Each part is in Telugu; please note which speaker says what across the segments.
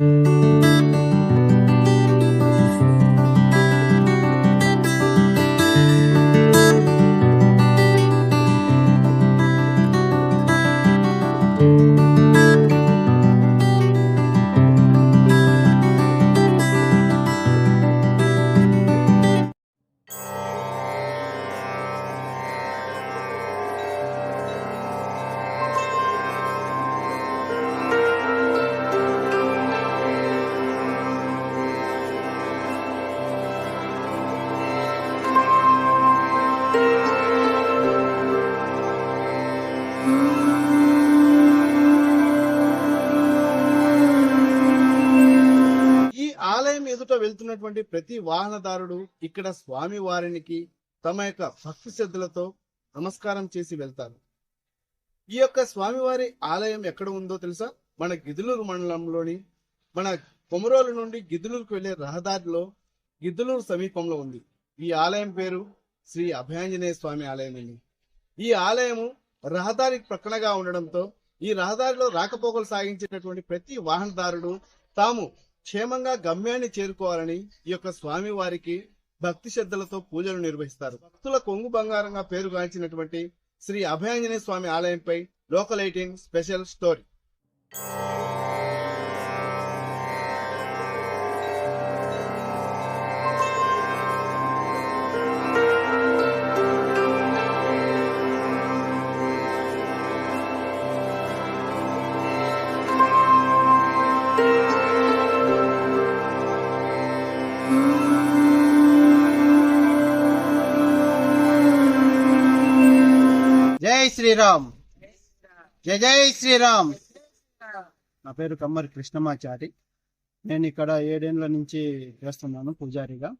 Speaker 1: ఈ వెళ్తున్నటువంటి ప్రతి వాహనదారుడు ఇక్కడ స్వామి వారికి తమ యొక్క భక్తి శ్రద్ధలతో నమస్కారం చేసి వెళ్తారు. ఈ యొక్క స్వామివారి ఆలయం ఎక్కడ ఉందో తెలుసా? మన గిదులూరు మండలంలోని మన కొమరోలు నుండి గిద్దలూరుకు వెళ్ళే రహదారిలో గిద్దులూరు సమీపంలో ఉంది. ఈ ఆలయం పేరు శ్రీ అభయాంజనేయ స్వామి ఆలయం అండి. ఈ ఆలయము రహదారికి ప్రక్కనగా ఉండడంతో ఈ రహదారిలో రాకపోకలు సాగించేటటువంటి ప్రతి వాహనదారుడు తాము క్షేమంగా గమ్యాన్ని చేరుకోవాలని ఈ యొక్క స్వామి వారికి భక్తి శ్రద్ధలతో పూజలు నిర్వహిస్తారు. భక్తుల కొంగు బంగారంగా పేరుగాంచినటువంటి శ్రీ అభయాంజనేయ స్వామి ఆలయంపై లోకల్ ఎయిటీన్ స్పెషల్ స్టోరీ.
Speaker 2: జై శ్రీరామ్. జై జై శ్రీరామ్. నా పేరు కమ్మరి కృష్ణమాచారి. నేను ఇక్కడ ఏడేళ్ళ నుంచి చేస్తున్నాను పూజారిగా.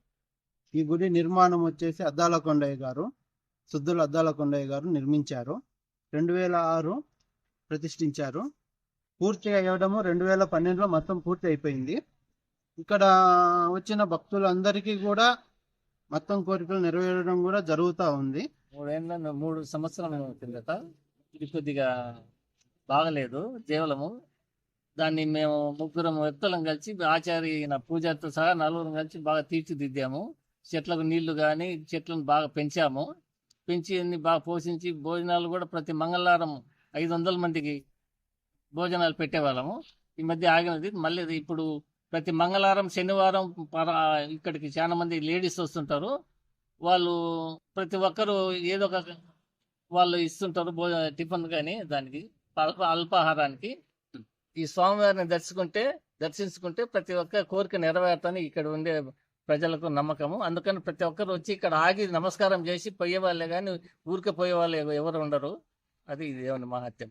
Speaker 2: ఈ గుడి నిర్మాణం వచ్చేసి అద్దాల కొండయ్య గారు సుద్దుల అద్దాల కొండయ్య గారు నిర్మించారు. రెండు వేల ఆరు ప్రతిష్ఠించారు. పూర్తిగా ఇవ్వడము రెండు వేల పన్నెండులో మొత్తం పూర్తి అయిపోయింది. ఇక్కడ వచ్చిన భక్తులందరికీ కూడా మొత్తం కోరికలు నెరవేరడం కూడా జరుగుతూ ఉంది.
Speaker 3: మూడేళ్ళ మూడు సంవత్సరాల కిందట ఇది కొద్దిగా బాగలేదు కేవలము. దాన్ని మేము ముగ్గురం వ్యక్తులం కలిసి ఆచారి నా పూజారితో సహా నలుగురం కలిసి బాగా తీర్చిదిద్దాము. చెట్లకు నీళ్ళు కానీ చెట్లను బాగా పెంచాము. పెంచి అన్ని బాగా పోషించి భోజనాలు కూడా ప్రతి మంగళవారం ఐదు వందల మందికి భోజనాలు పెట్టేవాళ్ళము. ఈ మధ్య ఆగినది. మళ్ళీ ఇప్పుడు ప్రతి మంగళవారం శనివారం పర- ఇక్కడికి చాలా మంది లేడీస్ వస్తుంటారు. వాళ్ళు ప్రతి ఒక్కరు ఏదో ఒక వాళ్ళు ఇస్తుంటారు భోజన టిఫిన్ కానీ దానికి అల్ప అల్పాహారానికి. ఈ స్వామివారిని దర్శించుకుంటే దర్శించుకుంటే ప్రతి ఒక్క కోరిక నెరవేరుతాని ఇక్కడ ఉండే ప్రజలకు నమ్మకము. అందుకని ప్రతి ఒక్కరు వచ్చి ఇక్కడ ఆగి నమస్కారం చేసి పోయే వాళ్ళే కానీ ఊరికే పోయే వాళ్ళు ఎవరు ఉండరు. అది దేవుని మహత్యం.